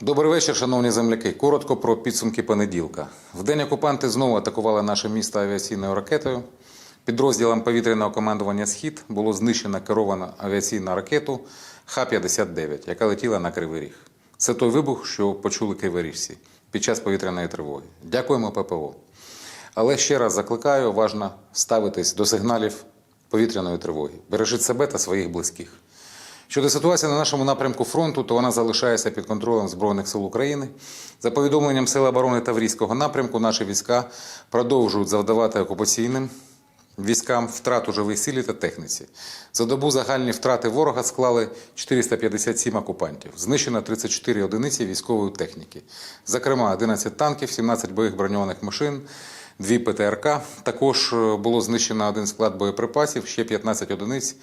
Добрий вечір, шановні земляки. Коротко про підсумки понеділка. В день окупанти знову атакували наше місто авіаційною ракетою. Підрозділам повітряного командування Схід було знищено керовану авіаційну ракету Х-59, яка летіла на Кривий Ріг. Це той вибух, що почули криворіжці під час повітряної тривоги. Дякуємо ППО. Але ще раз закликаю уважно ставитись до сигналів повітряної тривоги. Бережіть себе та своїх близьких. Щодо ситуації на нашому напрямку фронту, то вона залишається під контролем Збройних сил України. За повідомленням Сил оборони Таврійського напрямку, наші війська продовжують завдавати окупаційним військам втрат у живій силі та техніці. За добу загальні втрати ворога склали 457 окупантів. Знищено 34 одиниці військової техніки. Зокрема, 11 танків, 17 бойових броньованих машин, 2 ПТРК. Також е, було знищено один склад боєприпасів, ще 15 одиниць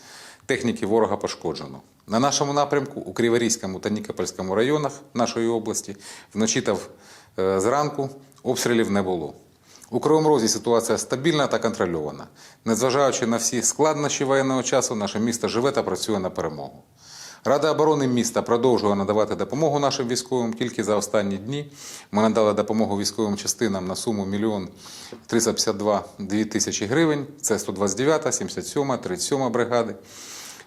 техніки ворога пошкоджено. На нашому напрямку у Криворізькому та Нікопольському районах нашої області вночі та е, зранку обстрілів не було. У Кривому Розі ситуація стабільна та контрольована. Незважаючи на всі складнощі воєнного часу, наше місто живе та працює на перемогу. Рада оборони міста продовжує надавати допомогу нашим військовим. Тільки за останні дні ми надали допомогу військовим частинам на суму 1 352 2 тисячі гривень. Це 129, 77, 37 бригади,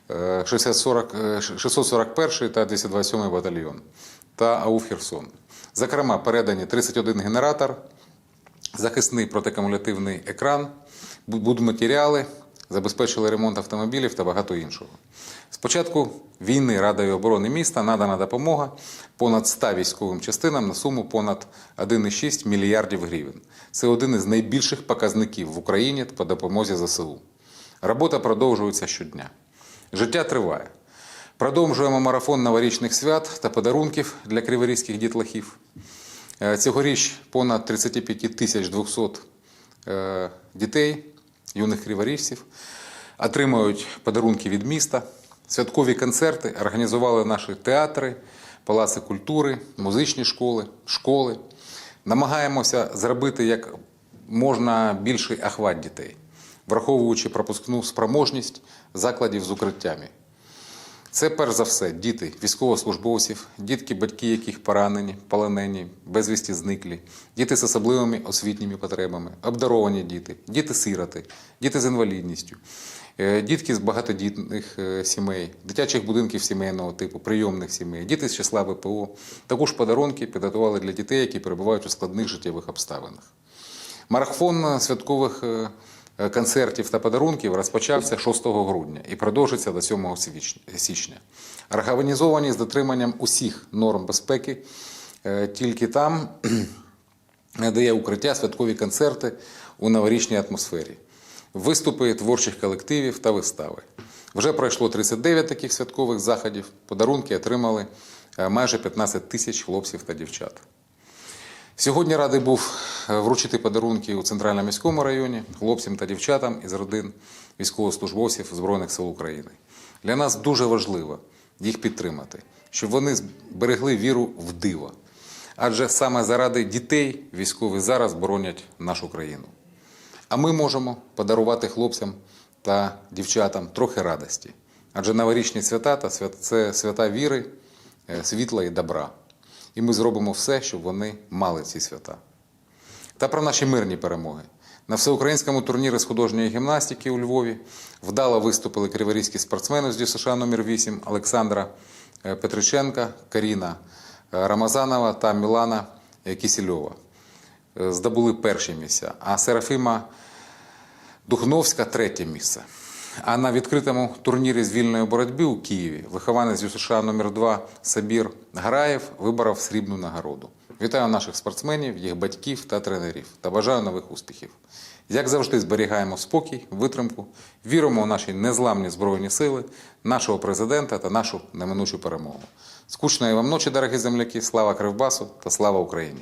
640, е, 641 та 227 батальйон та АУФ Херсон. Зокрема, передані 31 генератор, захисний протикумулятивний екран, будматеріали, забезпечили ремонт автомобілів та багато іншого. З початку війни Радою оборони міста надана допомога понад 100 військовим частинам на суму понад 1,6 мільярдів гривень. Це один із найбільших показників в Україні по допомозі ЗСУ. Робота продовжується щодня. Життя триває. Продовжуємо марафон новорічних свят та подарунків для криворізьких дітлахів. Е, Цьогоріч понад 35 тисяч 200 е, дітей, юних криворіжців, отримують подарунки від міста. Святкові концерти організували наші театри, палаци культури, музичні школи, школи. Намагаємося зробити як можна більший охват дітей, враховуючи пропускну спроможність закладів з укриттями. Це перш за все діти військовослужбовців, дітки, батьки, яких поранені, полонені, безвісті зниклі, діти з особливими освітніми потребами, обдаровані діти, діти-сироти, діти з інвалідністю, е, дітки з багатодітних е, сімей, дитячих будинків сімейного типу, прийомних сімей, діти з числа ВПО. Також подарунки підготували для дітей, які перебувають у складних життєвих обставинах. Марафон святкових е, концертів та подарунків розпочався 6 грудня і продовжиться до 7 січня. Організовані з дотриманням усіх норм безпеки е, тільки там, де є укриття, святкові концерти у новорічній атмосфері, виступи творчих колективів та вистави. Вже пройшло 39 таких святкових заходів. Подарунки отримали е, майже 15 тисяч хлопців та дівчат. Сьогодні радий був е, вручити подарунки у центральному міському районі хлопцям та дівчатам із родин військовослужбовців Збройних сил України. Для нас дуже важливо їх підтримати, щоб вони зберегли віру в диво. Адже саме заради дітей військові зараз боронять нашу країну. А ми можемо подарувати хлопцям та дівчатам трохи радості. Адже новорічні свята та це свята віри, е, світла і добра. І ми зробимо все, щоб вони мали ці свята. Та про наші мирні перемоги. На всеукраїнському турнірі з художньої гімнастики у Львові вдало виступили криворізькі спортсмени з ДЮСШ номер 8 Олександра е, Петриченка, Каріна е, Рамазанова та Мілана е, Кісільова. Здобули перші місця, а Серафима Духновська третє місце. А на відкритому турнірі з вільної боротьби у Києві вихованець ЮСШ номер 2 Сабір Граєв виборов срібну нагороду. Вітаю наших спортсменів, їх батьків та тренерів та бажаю нових успіхів. Як завжди, зберігаємо спокій, витримку, віримо у наші незламні збройні сили, нашого президента та нашу неминучу перемогу. Скучної вам ночі, дорогі земляки! Слава Кривбасу та слава Україні!